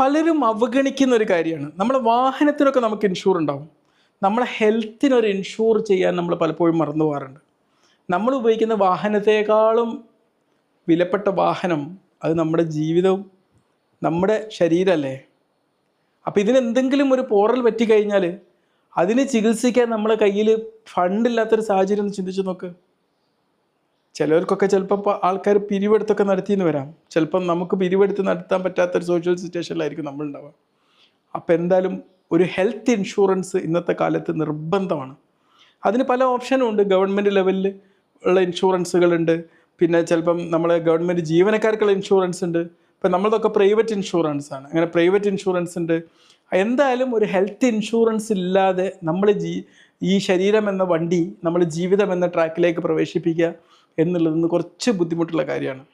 പലരും അവഗണിക്കുന്ന ഒരു കാര്യമാണ്. നമ്മുടെ വാഹനത്തിനൊക്കെ നമുക്ക് ഇൻഷൂർ ഉണ്ടാവും. നമ്മളെ ഹെൽത്തിനൊരു ഇൻഷൂർ ചെയ്യാൻ നമ്മൾ പലപ്പോഴും മറന്നു പോകാറുണ്ട്. നമ്മൾ ഉപയോഗിക്കുന്ന വാഹനത്തെക്കാളും വിലപ്പെട്ട വാഹനം അത് നമ്മുടെ ജീവിതവും നമ്മുടെ ശരീരമല്ലേ അപ്പോൾ ഇതിനെന്തെങ്കിലും ഒരു പോറൽ പറ്റിക്കഴിഞ്ഞാൽ അതിനെ ചികിത്സിക്കാൻ നമ്മളെ കയ്യിൽ ഫണ്ടില്ലാത്തൊരു സാഹചര്യം ഒന്ന് ചിന്തിച്ച് നോക്ക്. ചിലവർക്കൊക്കെ ചിലപ്പോൾ ആൾക്കാർ പിരിവെടുത്തൊക്കെ നടത്തിയെന്ന് വരാം. ചിലപ്പം നമുക്ക് പിരിവെടുത്ത് നടത്താൻ പറ്റാത്തൊരു സോഷ്യൽ സിറ്റുവേഷനിലായിരിക്കും നമ്മളുണ്ടാവുക. അപ്പോൾ എന്തായാലും ഒരു ഹെൽത്ത് ഇൻഷുറൻസ് ഇന്നത്തെ കാലത്ത് നിർബന്ധമാണ്. അതിന് പല ഓപ്ഷനും ഉണ്ട്. ഗവൺമെന്റ് ലെവലിൽ ഉള്ള ഇൻഷുറൻസുകളുണ്ട് പിന്നെ ചിലപ്പം നമ്മളെ ഗവൺമെന്റ് ജീവനക്കാർക്കുള്ള ഇൻഷുറൻസ് ഉണ്ട്. ഇപ്പം നമ്മളതൊക്കെ പ്രൈവറ്റ് ഇൻഷുറൻസ് ആണ്. അങ്ങനെ പ്രൈവറ്റ് ഇൻഷുറൻസ് ഉണ്ട്. എന്തായാലും ഒരു ഹെൽത്ത് ഇൻഷുറൻസ് ഇല്ലാതെ നമ്മൾ ജീ ഈ ശരീരം എന്ന വണ്ടി നമ്മൾ ജീവിതം എന്ന ട്രാക്കിലേക്ക് പ്രവേശിപ്പിക്കുക എന്നുള്ളത് കുറച്ച് ബുദ്ധിമുട്ടുള്ള കാര്യമാണ്.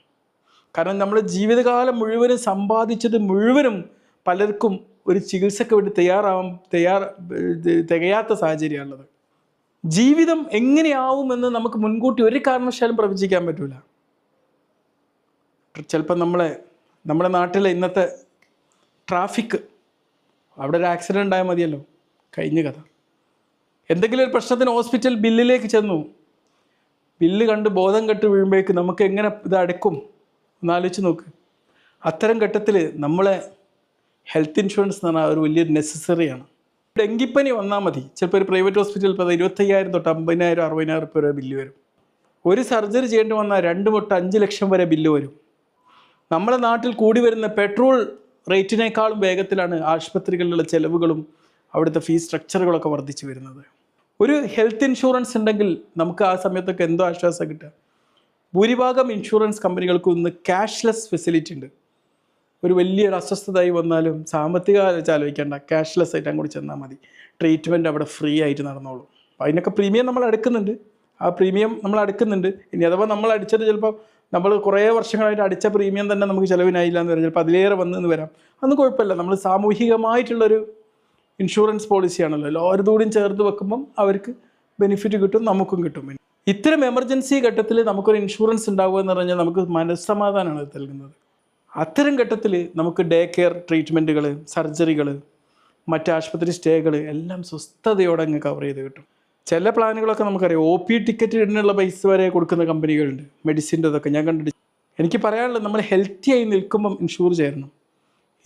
കാരണം നമ്മുടെ ജീവിതകാലം മുഴുവനും സമ്പാദിച്ചത് മുഴുവനും പലർക്കും ഒരു ചികിത്സയ്ക്ക് വേണ്ടി തയ്യാറാവാൻ തയ്യാർ തികയാത്ത സാഹചര്യമാണുള്ളത്. ജീവിതം എങ്ങനെയാവുമെന്ന് നമുക്ക് മുൻകൂട്ടി ഒരു കാരണവശാലും പ്രവചിക്കാൻ പറ്റൂല. ചിലപ്പോൾ നമ്മളെ നമ്മുടെ നാട്ടിലെ ഇന്നത്തെ ട്രാഫിക് അവിടെ ഒരു ആക്സിഡന്റ് ആയാൽ മതിയല്ലോ. കഴിഞ്ഞ കഥ. എന്തെങ്കിലും ഒരു പ്രശ്നത്തിന് ഹോസ്പിറ്റൽ ബില്ലിലേക്ക് ചെന്നു. ബില്ല് കണ്ട് ബോധം കെട്ട് വീഴുമ്പോഴേക്ക് നമുക്ക് എങ്ങനെ ഇത് അടക്കും ഒന്നാലോചിച്ച് നോക്ക്. അത്തരം ഘട്ടത്തിൽ നമ്മളെ ഹെൽത്ത് ഇൻഷുറൻസ് എന്ന് പറഞ്ഞാൽ ഒരു വലിയൊരു നെസസറിയാണ് ഡെങ്കിപ്പനി വന്നാൽ മതി. ചിലപ്പോൾ ഒരു പ്രൈവറ്റ് ഹോസ്പിറ്റലിൽ ഇപ്പോൾ ഇരുപത്തയ്യായിരം തൊട്ട് അമ്പതിനായിരം അറുപതിനായിരം റുപ്യ വരെ ബില്ല് വരും. ഒരു സർജറി ചെയ്യേണ്ടി വന്നാൽ രണ്ട് തൊട്ട് അഞ്ച് ലക്ഷം വരെ ബില്ല് വരും. നമ്മുടെ നാട്ടിൽ കൂടി വരുന്ന പെട്രോൾ റേറ്റിനേക്കാളും വേഗത്തിലാണ് ആശുപത്രികളിലുള്ള ചെലവുകളും അവിടുത്തെ ഫീസ് സ്ട്രക്ചറുകളൊക്കെ വർദ്ധിച്ചു വരുന്നത്. ഒരു ഹെൽത്ത് ഇൻഷുറൻസ് ഉണ്ടെങ്കിൽ നമുക്ക് ആ സമയത്തൊക്കെ എന്തോ ആശ്വാസം കിട്ടുക. ഭൂരിഭാഗം ഇൻഷുറൻസ് കമ്പനികൾക്കും ഇന്ന് ക്യാഷ്ലെസ് ഫെസിലിറ്റി ഉണ്ട്. ഒരു വലിയൊരു അസ്വസ്ഥതയായി വന്നാലും സാമ്പത്തിക ആലോചിക്കേണ്ട ക്യാഷ്ലെസ് ആയിട്ട് അങ്ങോട്ട് ചെന്നാൽ മതി. ട്രീറ്റ്മെന്റ് അവിടെ ഫ്രീ ആയിട്ട് നടന്നോളും. അതിനൊക്കെ പ്രീമിയം നമ്മൾ എടുക്കുന്നുണ്ട്. ആ പ്രീമിയം നമ്മൾ അടുക്കുന്നുണ്ട് ഇനി അഥവാ നമ്മൾ അടിച്ചത് ചിലപ്പോൾ നമ്മൾ കുറേ വർഷങ്ങളായിട്ട് അടിച്ച പ്രീമിയം തന്നെ നമുക്ക് ചിലവിനായില്ല എന്ന് വരാം. ചിലപ്പോൾ അതിലേറെ വന്നെന്ന് വരാം. അന്ന് കുഴപ്പമില്ല. നമ്മൾ സാമൂഹികമായിട്ടുള്ളൊരു ഇൻഷുറൻസ് പോളിസിയാണല്ലോ. എല്ലാവരും കൂടിയും ചേർത്ത് വെക്കുമ്പം അവർക്ക് ബെനിഫിറ്റ് കിട്ടും നമുക്കും കിട്ടും. ഇത്തരം എമർജൻസി ഘട്ടത്തിൽ നമുക്കൊരു ഇൻഷുറൻസ് ഉണ്ടാവുക എന്ന് പറഞ്ഞാൽ നമുക്ക് മനസ്സമാധാനമാണ് നൽകുന്നത്. അത്തരം ഘട്ടത്തിൽ നമുക്ക് ഡേ കെയർ ട്രീറ്റ്മെന്റുകൾ സർജറികൾ മറ്റ് ആശുപത്രി സ്റ്റേകൾ എല്ലാം സ്വസ്ഥതയോടെ അങ്ങ് കവർ ചെയ്ത് കിട്ടും. ചില പ്ലാനുകളൊക്കെ നമുക്കറിയാം. ഒ പി ടിക്കറ്റിനുള്ള പൈസ വരെ കൊടുക്കുന്ന കമ്പനികളുണ്ട്. മെഡിസിന്റെ ഇതൊക്കെ ഞാൻ കണ്ടിട്ട് എനിക്ക് പറയാനുള്ളത് നമ്മൾ ഹെൽത്തി ആയി നിൽക്കുമ്പം ഇൻഷൂർ ചേരണം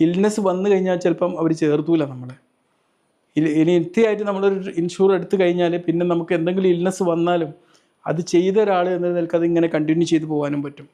ഇൽനെസ് വന്നു കഴിഞ്ഞാൽ ചിലപ്പം അവർ ചേർത്തൂല നമ്മളെ. ഇനി- നിത്യമായിട്ട് നമ്മളൊരു ഇൻഷുർ എടുത്തു കഴിഞ്ഞാൽ പിന്നെ നമുക്ക് എന്തെങ്കിലും ഇൽനെസ് വന്നാലും അത് ചെയ്ത ഒരാൾ എന്ന നിലയ്ക്ക് ഇങ്ങനെ കണ്ടിന്യൂ ചെയ്തു പോകാനും പറ്റും.